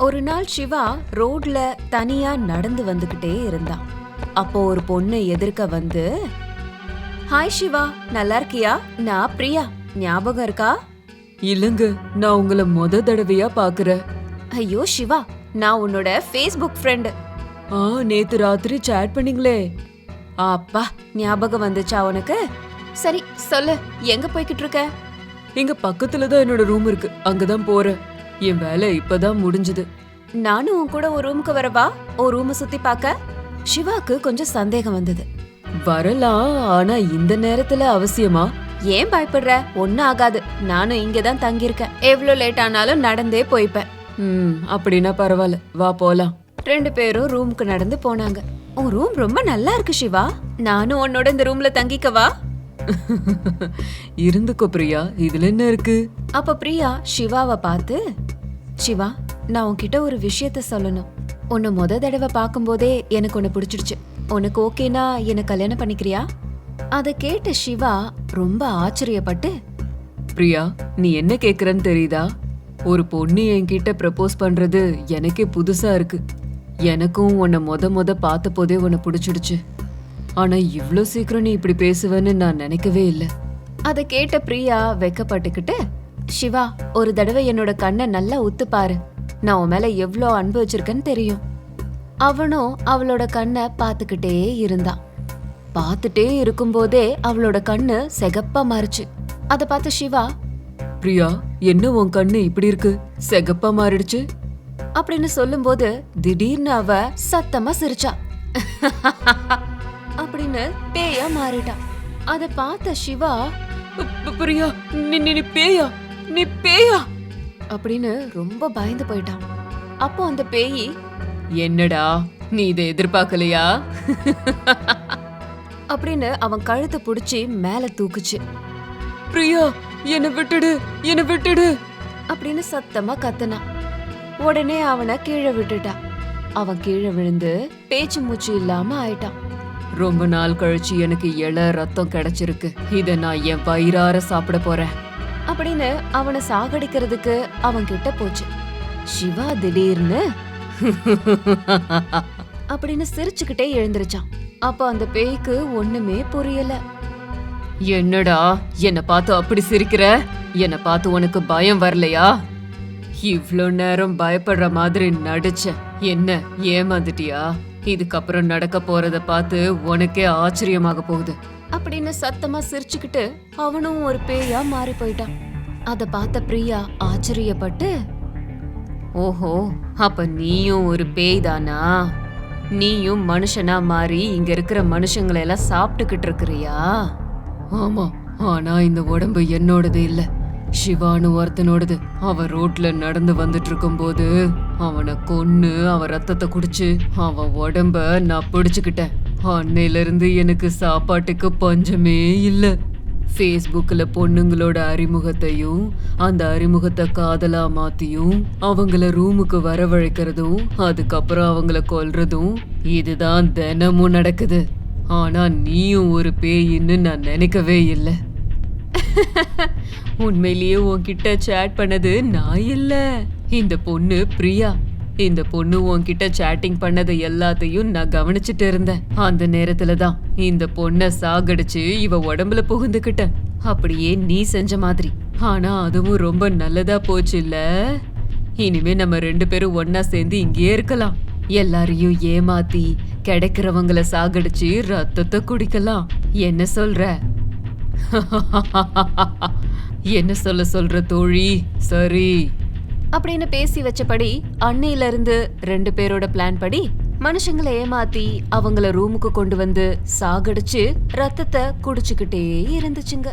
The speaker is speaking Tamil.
ஒரு நாள் சிவா ரோட்ல தனியா நடந்து வந்துகிட்டே இருந்தான் அப்போ ஒரு பொண்ணு எதிர்க்க வந்து ஹாய் சிவா நல்லா இருக்கியா? நான் பிரியா. ஞாபகம் இருக்கா? இல்லங்க நான் உங்களை முத தடவையா பாக்குறேன். ஐயோ சிவா நான் உன்னோட ஃபேஸ்புக் ஃப்ரெண்டு ஆ நேத்து ராத்திரி சேட் பண்ணீங்களே. அப்பா ஞாபகம் வந்துச்சா உனக்கு? சரி சொல்லு. எங்க போய்கிட்டு இருக்க? இங்க பக்கத்துல தான் என்னோட ரூம் இருக்கு. அங்கதான் போறேன். என் வேலை இப்பதான் முடிஞ்சது. நானும் உன் கூட ஒரு ரூமுக்கு வரவா? ஒரு ரூமை சுத்தி பார்க்க சிவாக்கு கொஞ்சம் சந்தேகம் வந்தது. வரலாம் ஆனா இந்த நேரத்துல அவசியமா? ஏன் பயப்படுற? ஒன்னும் ஆகாது. நானும் இங்க தான் தங்கியிருக்கேன். எவ்வளோ லேட் ஆனாலும் நடந்தே போய்ப்பேன். ம் அப்படின்னா பரவாயில்ல. வா போலாம். ரெண்டு பேரும் ரூமுக்கு நடந்து போனாங்க. உன் ரூம் ரொம்ப நல்லா இருக்கு சிவா. நானும் உன்னோட இந்த ரூம்ல தங்கிக்கவா? இருந்துக்கோ பிரியா. இதுல என்ன இருக்கு? அப்ப பிரியா சிவாவை பார்த்து சிவா நான் உன்கிட்ட ஒரு விஷயத்த சொல்லணும். உன்னை முத தடவை பார்க்கும்போதே எனக்கு உன்னை பிடிச்சிடுச்சு. உனக்கு ஓகேனா என்ன கல்யாணம் பண்ணிக்கிறியா? அதை கேட்ட சிவா ரொம்ப ஆச்சரியப்பட்டு பிரியா நீ என்ன கேக்குறன்னு தெரியுதா? ஒரு பொண்ணு என்கிட்ட ப்ரப்போஸ் பண்றது எனக்கே புதுசா இருக்கு. எனக்கும் உன்னை மொத மொத பார்த்த போதே உன்னை பிடிச்சிடுச்சு. ஆனா இவ்ளோ சீக்கிரம் நீ இப்படி பேசுவேன்னு நான் நினைக்கவே இல்லை. அதை கேட்ட பிரியா வெக்கப்பட்டுக்கிட்டு சிவா ஒரு தடவை என்னோட கண்ணை நல்லா உத்து பாரு நான் உன் மேல எவ்வளோ அன்பு வச்சிருக்கேன்னு தெரியும். அவனும் அவளோட கண்ணை பார்த்துக்கிட்டே இருந்தான் பார்த்துட்டே இருக்கும்போதே அவளோட கண்ணு செகப்பா மாறுச்சு. அதை பார்த்த சிவா பிரியா என்ன உன் கண்ணு இப்படி இருக்கு? செகப்பா மாறிடுச்சு. அப்படின்னு சொல்லும்போது திடீர்னு அவ சத்தமா சிரிச்சா. அப்படின்னு பேயா மாறிட்டா. அதை பார்த்த சிவா பிரியா நீ பேயா? நீ பேயா? அப்படின்னு ரொம்ப பயந்து போயிட்டான். அப்போ அந்த பேயி என்னடா நீ இதை எதிர்பார்க்கலையா? அப்படின்னு அவன் கழுத்தை புடிச்சு மேல தூக்குச்சு. பிரியா என்னை விட்டுடு என்னை விட்டுடு. அப்படின்னு சத்தமா கத்தனா உடனே அவனை கீழே விட்டுட்டா அவன் கீழே விழுந்து பேச்சு மூச்சு இல்லாம ஆயிட்டான். ரொம்ப நாள் கழிச்சு எனக்கு இள ரத்தம் கிடைச்சிருக்கு. இதை நான் என் வயிறார சாப்பிட போறேன். அப்படின்னு அவனை சாகடிக்கிறதுக்கு அவன் கிட்ட போச்சு. சிவா திடீர்னு? அப்படின்னு சிரிச்சுக்கிட்டே எழுந்திருச்சான். அப்போ அந்த பேய்க்கு ஒண்ணுமே புரியல. என்னடா? என்ன பார்த்து அப்படி சிரிக்கிற? என்ன பார்த்து உனக்கு பயம் வரலையா? இவ்ளோ நேரம் பயப்படுற மாதிரி நடிச்ச. என்ன ஏமாந்துட்டியா? இதுக்கப்புறம் நடக்க போறத பார்த்து உனக்கே ஆச்சரியமாக போகுது. அப்படின்னு சத்தமா சிரிச்சுக்கிட்டு அவனும் ஒரு பேயா மாறி போயிட்டான். அத பார்த்த பிரியா ஆச்சரியப்பட்டு ஓஹோ அப்ப நீயும் ஒரு பேய் தானா நீயும் மனுஷனா மாறி இங்க இருக்கிற மனுஷங்களை எல்லாம் சாப்பிட்டுக்கிட்டு இருக்கிறியா? ஆமா ஆனா இந்த உடம்பு என்னோடது இல்ல. சிவானு ஒருத்தனோடது. அவன் ரோட்ல நடந்து வந்துட்டு இருக்கும்போது அவனை கொன்னு அவன் ரத்தத்தை குடிச்சு அவன் உடம்ப நான் பிடிச்சுக்கிட்டேன். அன்னையிலிருந்து எனக்கு சாப்பாட்டுக்கு பஞ்சமே இல்லை. ஃபேஸ்புக்கில் பொண்ணுங்களோட அறிமுகத்தையும் அந்த அறிமுகத்தை காதலாக மாற்றியும் அவங்கள ரூமுக்கு வரவழைக்கிறதும் அதுக்கப்புறம் அவங்கள கொல்றதும் இதுதான் தினமும் நடக்குது. ஆனால் நீயும் ஒரு பேயின்னு நான் நினைக்கவே இல்லை. உண்மையிலேயே உன்கிட்ட சேட் பண்ணது நான் இல்லை. இந்த பொண்ணு பிரியா. இந்த பொண்ணு உன்கிட்ட சேட்டிங் பண்ணது எல்லாத்தையும் நான் கவனிச்சிட்டு இருந்தேன். அந்த நேரத்துல தான் இந்த பொண்ணை சாகடிச்சு இவ உடம்புல புகுந்துக்கிட்டேன். அப்படியே நீ செஞ்ச மாதிரி. ஆனா அதுவும் ரொம்ப நல்லதா போச்சு இல்ல இனிமே நம்ம ரெண்டு பேரும் ஒன்னா சேர்ந்து இங்கேயே இருக்கலாம். எல்லாரையும் ஏமாத்தி கிடைக்கிறவங்கள சாகடிச்சு ரத்தத்தை குடிக்கலாம். என்ன சொல்ற? என்ன சொல்ல சொல்ற தோழி? சரி. அப்படின்னு பேசி வச்சபடி அன்னையில இருந்து ரெண்டு பேரோட பிளான் படி மனுஷங்களை ஏமாத்தி அவங்கள ரூமுக்கு கொண்டு வந்து சாகடிச்சு ரத்தத்தை குடிச்சுக்கிட்டே இருந்துச்சுங்க.